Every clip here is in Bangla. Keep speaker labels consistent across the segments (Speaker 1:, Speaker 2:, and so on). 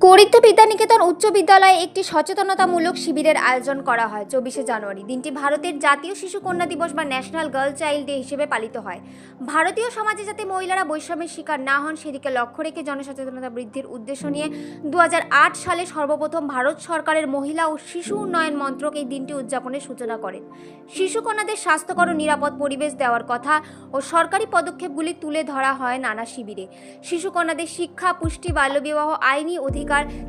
Speaker 1: করিত্য বিদ্যানিকেতন উচ্চ বিদ্যালয়ে একটি সচেতনতামূলক শিবিরের আয়োজন করা হয় চব্বিশে জানুয়ারি। দিনটি ভারতের জাতীয় শিশু কন্যা দিবস বা ন্যাশনাল গার্ল চাইল্ড ডে হিসেবে পালিত হয়। ভারতীয় সমাজে যাতে মহিলারা বৈষম্যের শিকার না হন, সেদিকে লক্ষ্য রেখে জনসচেতনতা বৃদ্ধির উদ্দেশ্য নিয়ে দু হাজার আট সালে সর্বপ্রথম ভারত সরকারের মহিলা ও শিশু উন্নয়ন মন্ত্রক এই দিনটি উদযাপনের সূচনা করেন। শিশু কন্যাদের স্বাস্থ্যকর ও নিরাপদ পরিবেশ দেওয়ার কথা ও সরকারি পদক্ষেপগুলি তুলে ধরা হয় নানা শিবিরে। শিশু কন্যাদের শিক্ষা, পুষ্টি, বাল্যবিবাহ, আইনি অধিকার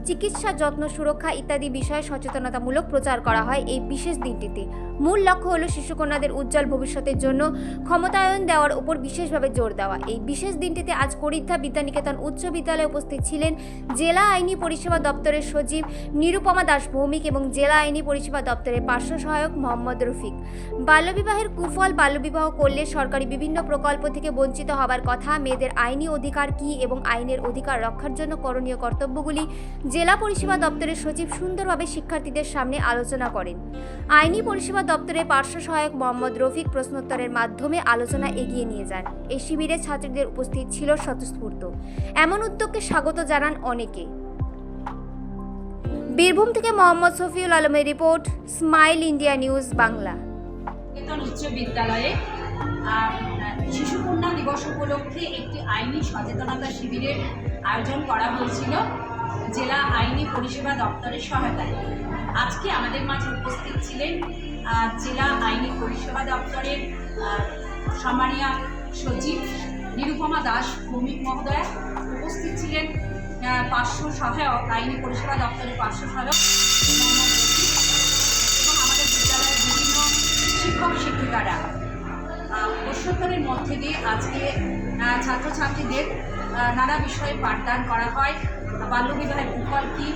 Speaker 1: চিকিৎসা যত্ন, সুরক্ষা ইত্যাদি বিষয়ে সচেতনতামূলক প্রচার করা হয় এই বিশেষ দিনটিতে। মূল লক্ষ্য হলো শিশুকন্যাদের উজ্জ্বল ভবিষ্যতের জন্য ক্ষমতায়ন দেওয়ার উপর বিশেষভাবে জোর দেওয়া। এই বিশেষ দিনটিতে আজ করিদ্ধা বিদ্যানিকেতন উচ্চ বিদ্যালয়ে উপস্থিত ছিলেন জেলা আইনি পরিষেবা দপ্তরের সচিব নিরুপমা দাস ভৌমিক এবং জেলা আইনি পরিষেবা দপ্তরের পার্শ্ব সহায়ক মোহাম্মদ রফিক। বাল্যবিবাহের কুফল বাল্যবিবাহ করলে সরকারি বিভিন্ন প্রকল্প থেকে বঞ্চিত হবার কথা, মেয়েদের আইনি অধিকার কী এবং আইনের অধিকার রক্ষার জন্য করণীয় কর্তব্যগুলি জেলা পরিষেবা দপ্তরের সচিব সুন্দরভাবে শিক্ষার্থীদের সামনে আলোচনা করেন। আইনি পরিষেবা দপ্তরের পার্শ্ব সহায়ক মোহাম্মদ রফিক প্রশ্নোত্তরের মাধ্যমে আলোচনা এগিয়ে নিয়ে যান। এই শিবিরে ছাত্রীদের উপস্থিত ছিল স্বতঃস্ফূর্ত। এমন উদ্যোগকে স্বাগত জানান অনেকে। বীরভূম থেকে মোহাম্মদ শফিউল আলমের report, smile India news Bangla.
Speaker 2: উচ্চ বিদ্যালয়ে শিশু কন্যা দিবস উপলক্ষে একটি আইনি সচেতনতা শিবিরের আয়োজন করা হয়েছিল। জেলা আইনি পরিষেবা দপ্তরের সহায়তায়। আজকে আমাদের মাঝে উপস্থিত ছিলেন জেলা আইনি পরিষেবা দপ্তরের সম্মানীয় সচিব নিরুপমা দাস, ভৌমিক মহোদয়া। উপস্থিত ছিলেন পার্শ্ব সহায়ক, আইনি পরিষেবা দপ্তরের পার্শ্ব সহায়ক। এবং আমাদের বিদ্যালয়ের বিভিন্ন শিক্ষক, শিক্ষিকারা। প্রশ্নোত্তরের মধ্যে দিয়ে আজকে ছাত্রছাত্রীদের নানা বিষয়ে পাঠদান করা হয়। বাল্যবিবাহের কুফল কী?